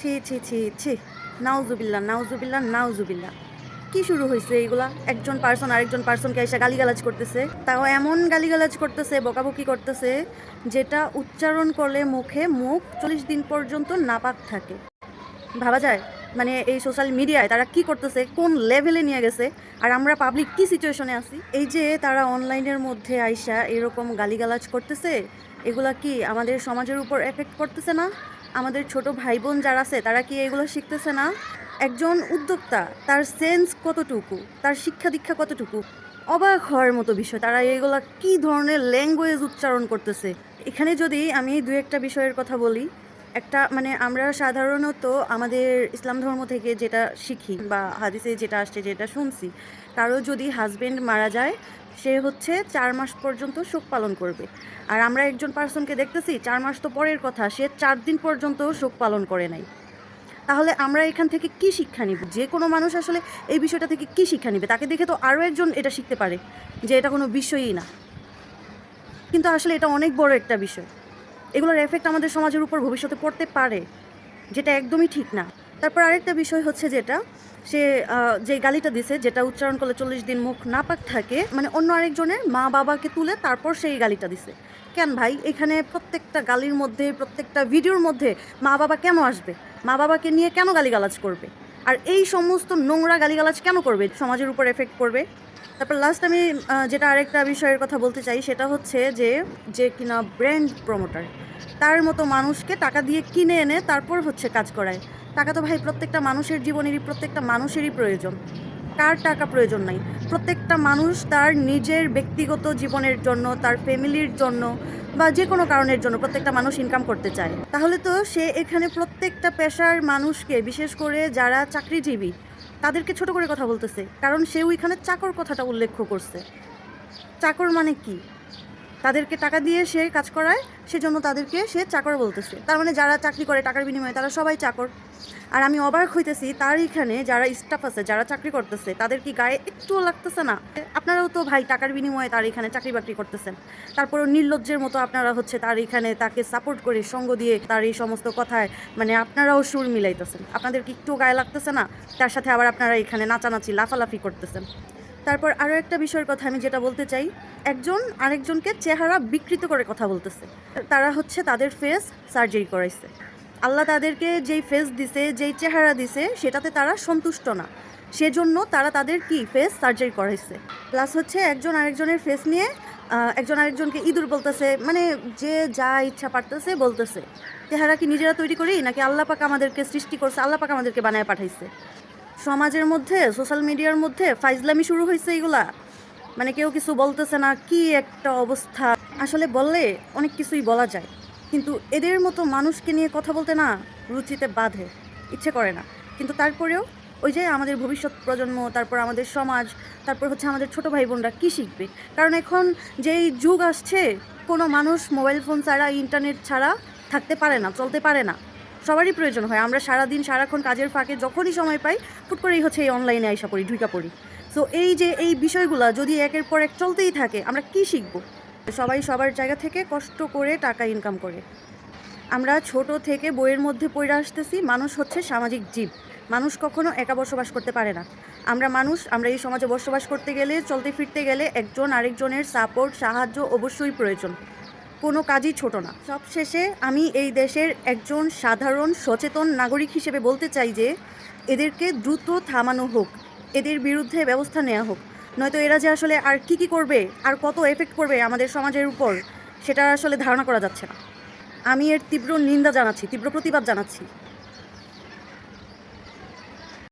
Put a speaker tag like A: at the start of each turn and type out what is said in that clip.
A: ছি ছি ছি ছি। নাউজুবিল্লা নাউজুবিল্লা নাউজুবিল্লা কি শুরু হয়েছে এইগুলা? একজন পার্সন আরেকজন পার্সনকে এসে গালিগালাজ করতেছে। তাও এমন গালিগালাজ করতেছে, বকাবকি করতেছে, যেটা উচ্চারণ করলে মুখে মুখ চল্লিশ দিন পর্যন্ত নাপাক থাকে। ভাবা যায়? মানে এই সোশ্যাল মিডিয়ায় তারা কি করতেছে, কোন লেভেলে নিয়ে গেছে, আর আমরা পাবলিক কি সিচুয়েশনে আছি? এই যে তারা অনলাইনের মধ্যে আইসা এরকম গালিগালাজ করতেছে, এগুলা কি আমাদের সমাজের উপর এফেক্ট করতেছে না? আমাদের ছোট ভাই বোন যারা আছে, তারা কি এগুলো শিখতেছে না? একজন উদ্যোক্তা, তার সেন্স কতটুকু? তার শিক্ষা দীক্ষা কতটুকু? অবাক হওয়ার মতো বিষয়। তারা এগুলো কি ধরনের ল্যাঙ্গুয়েজ উচ্চারণ করতেছে? এখানে যদি আমি দু একটা বিষয়ের কথা বলি একটা মানে আমরা সাধারণত আমাদের ইসলাম ধর্ম থেকে যেটা শিখি বা হাদিসে যেটা আসছে, যেটা শুনছি, কারও যদি হাজবেন্ড মারা যায়, সে হচ্ছে চার মাস পর্যন্ত শোক পালন করবে। আর আমরা একজন পার্সনকে দেখতেছি, চার মাস তো পরের কথা, সে চার দিন পর্যন্ত শোক পালন করে নাই। তাহলে আমরা এখান থেকে কি শিক্ষা নিব? যে কোনো মানুষ আসলে এই বিষয়টা থেকে কি শিক্ষা নিবে? তাকে দেখে তো আরও একজন এটা শিখতে পারে, যে এটা কোনো বিষয়ই না। কিন্তু আসলে এটা অনেক বড় একটা বিষয়। এগুলোর এফেক্ট আমাদের সমাজের উপর ভবিষ্যতে পড়তে পারে, যেটা একদমই ঠিক না। তারপর আরেকটা বিষয় হচ্ছে যেটা, সে যে গালিটা দিছে, যেটা উচ্চারণ করলে চল্লিশ দিন মুখ নাপাক থাকে মানে অন্য আরেকজনের মা বাবাকে তুলে তারপর সেই গালিটা দিছে। কেন ভাই? এখানে প্রত্যেকটা গালির মধ্যে, প্রত্যেকটা ভিডিওর মধ্যে মা বাবা কেন আসবে? মা বাবাকে নিয়ে কেন গালিগালাজ করবে? আর এই সমস্ত নোংরা গালিগালাজ কেন করবে? সমাজের উপর এফেক্ট করবে তারপর লাস্ট আমি যেটা আরেকটা বিষয়ের কথা বলতে চাই, সেটা হচ্ছে যে যে কিনা ব্র্যান্ড প্রমোটার তার মতো মানুষকে টাকা দিয়ে কিনে এনে তারপর হচ্ছে কাজ করায়। টাকা তো ভাই প্রত্যেকটা মানুষের জীবনেরই, প্রত্যেকটা মানুষেরই প্রয়োজন। কার টাকা প্রয়োজন নাই? প্রত্যেকটা মানুষ তার নিজের ব্যক্তিগত জীবনের জন্য, তার ফ্যামিলির জন্য বা যে কোনো কারণের জন্য প্রত্যেকটা মানুষ ইনকাম করতে চায়। তাহলে তো সে এখানে প্রত্যেকটা পেশার মানুষকে, বিশেষ করে যারা চাকরিজীবী তাদেরকে ছোট করে কথা বলতেছে। কারণ সে ওইখানে চাকর কথাটা উল্লেখ করছে। চাকর মানে কি? তাদেরকে টাকা দিয়ে সে কাজ করায়, সেজন্য তাদেরকে সে চাকর বলতেছে। তার মানে যারা চাকরি করে টাকার বিনিময়ে, তারা সবাই চাকর। আর আমি অবাক হইতেছি, তার এখানে যারা স্টাফ আছে, যারা চাকরি করতেছে, তাদের কি গায়ে একটুও লাগতেছে না? আপনারাও তো ভাই টাকার বিনিময়ে তার এখানে চাকরি বাকরি করতেছেন। তারপরও নির্লজ্জের মতো আপনারা হচ্ছে তার এখানে তাকে সাপোর্ট করে সঙ্গ দিয়ে তার এই সমস্ত কথায় মানে আপনারাও সুর মিলাইতেছেন। আপনাদের কি একটু গায়ে লাগতেছে না? তার সাথে আবার আপনারা এখানে নাচানাচি, লাফালাফি করতেছেন। তারপর আরও একটা বিষয়ের কথা আমি যেটা বলতে চাই, একজন আরেকজনকে চেহারা বিকৃত করে কথা বলতেছে। তারা হচ্ছে তাদের ফেস সার্জারি করাইছে। আল্লাহ তাদেরকে যেই ফেস দিছে, যেই চেহারা দিছে, সেটাতে তারা সন্তুষ্ট না। সেজন্য তারা তাদের কি ফেস সার্জারি করাইছে। প্লাস হচ্ছে একজন আরেকজনের ফেস নিয়ে একজন আরেকজনকে ইঁদুর বলতেছে মানে যে যা ইচ্ছা পারতেছে বলতেছে। চেহারা কি নিজেরা তৈরি করি? নাকি আল্লাহ পাক আমাদেরকে সৃষ্টি করছে, আল্লাহ পাক আমাদেরকে বানায় পাঠাইছে? সমাজের মধ্যে সোশ্যাল মিডিয়ার মধ্যে ফাইজলামি শুরু হয়েছে এগুলা। মানে কেউ কিছু বলতেছে না, কি একটা অবস্থা। আসলে বললে অনেক কিছুই বলা যায়। কিন্তু এদের মতো মানুষকে নিয়ে কথা বলতে না রুচিতে বাধে, ইচ্ছে করে না। কিন্তু তারপরেও ওই যে আমাদের ভবিষ্যৎ প্রজন্ম, তারপর আমাদের সমাজ, তারপর হচ্ছে আমাদের ছোট ভাই বোনরা কী শিখবে? কারণ এখন যেই যুগ আসছে, কোনো মানুষ মোবাইল ফোন ছাড়া, ইন্টারনেট ছাড়া থাকতে পারে না, চলতে পারে না। সবারই প্রয়োজন হয়। আমরা সারাদিন, সারাক্ষণ কাজের ফাঁকে যখনই সময় পাই ফুট করেই হচ্ছে এই অনলাইনে আইসা পড়ি ঢুকা পড়ি। সো এই যে, এই বিষয়গুলো যদি একের পর এক চলতেই থাকে, আমরা কি শিখব? সবাই সবার জায়গা থেকে কষ্ট করে টাকা ইনকাম করে। আমরা ছোট থেকে বইয়ের মধ্যে পড়ে আসতেছি, মানুষ হচ্ছে সামাজিক জীব। মানুষ কখনো একা বসবাস করতে পারে না। আমরা মানুষ, আমরা এই সমাজে বসবাস করতে গেলে, চলতে ফিরতে গেলে একজন আরেকজনের সাপোর্ট সাহায্য অবশ্যই প্রয়োজন। কোনো কাজই ছোট না। সবশেষে আমি এই দেশের একজন সাধারণ, সচেতন নাগরিক হিসেবে বলতে চাই যে, এদেরকে দ্রুত থামানো হোক, এদের বিরুদ্ধে ব্যবস্থা নেওয়া হোক। নয়তো এরা যে আসলে আর কি কি করবে, আর কত এফেক্ট করবে আমাদের সমাজের উপর, সেটা আসলে ধারণা করা যাচ্ছে না। আমি এর তীব্র নিন্দা জানাচ্ছি, তীব্র প্রতিবাদ জানাচ্ছি।